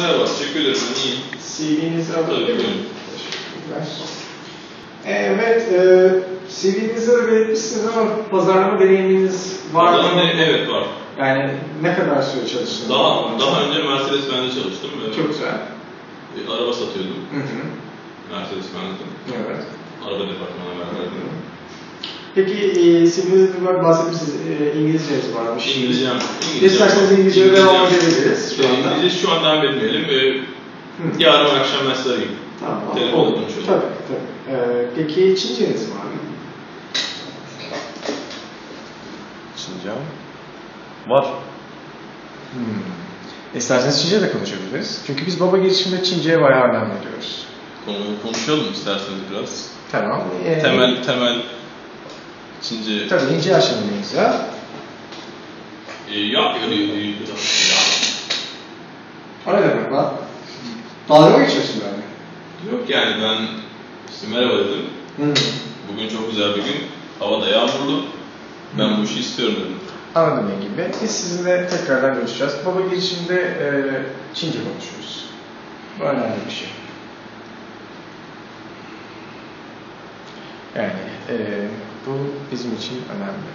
Merhaba, teşekkür ederim. Ben iyiyim. CV'nizi alabilir miyim? Teşekkürler. Evet, e, CV'nizi de belirtmişsiniz ama pazarlama deneyiminiz var mı? ne- Evet var. Yani ne kadar süre çalıştınız? Daha daha önce Mercedes-Benz'de çalıştım. Ee, Çok güzel. bir araba satıyordum. Hı hı. Mercedes-Benz'de. Evet. Araba departmanına beraberdim. Peki e, de var bahsetmişsiniz e, İngilizceniz varmış. İngilizcem. İsterseniz İngilizce'ye devam edebiliriz şu anda. İngilizce şu an devam etmeyelim. Ee, yarın akşam ben size arayayım. Tamam. Telefonda olur. konuşalım. Tabii, tabii. E, peki Çinceniz var mı? Çince var. Hmm. İsterseniz Çince de konuşabiliriz. Çünkü biz baba girişimde Çince'ye bayağı önem veriyoruz. Konu, konuşalım isterseniz biraz. Tamam. Ee, Temel temel Çince Tabii ince aşamalıyız ya. e, ya, ya, ya. O ne demek lan? Dalga mı geçiyorsun yani? Yok yani ben işte merhaba dedim. Hmm. Bugün çok güzel bir gün. Hava da yağmurlu. Ben bu işi istiyorum dedim. Anladım Engin Bey. Biz sizinle tekrardan görüşeceğiz. Baba girişimde e, Çince konuşuyoruz. Bu önemli bir şey. Yani e, bu bizim için önemli.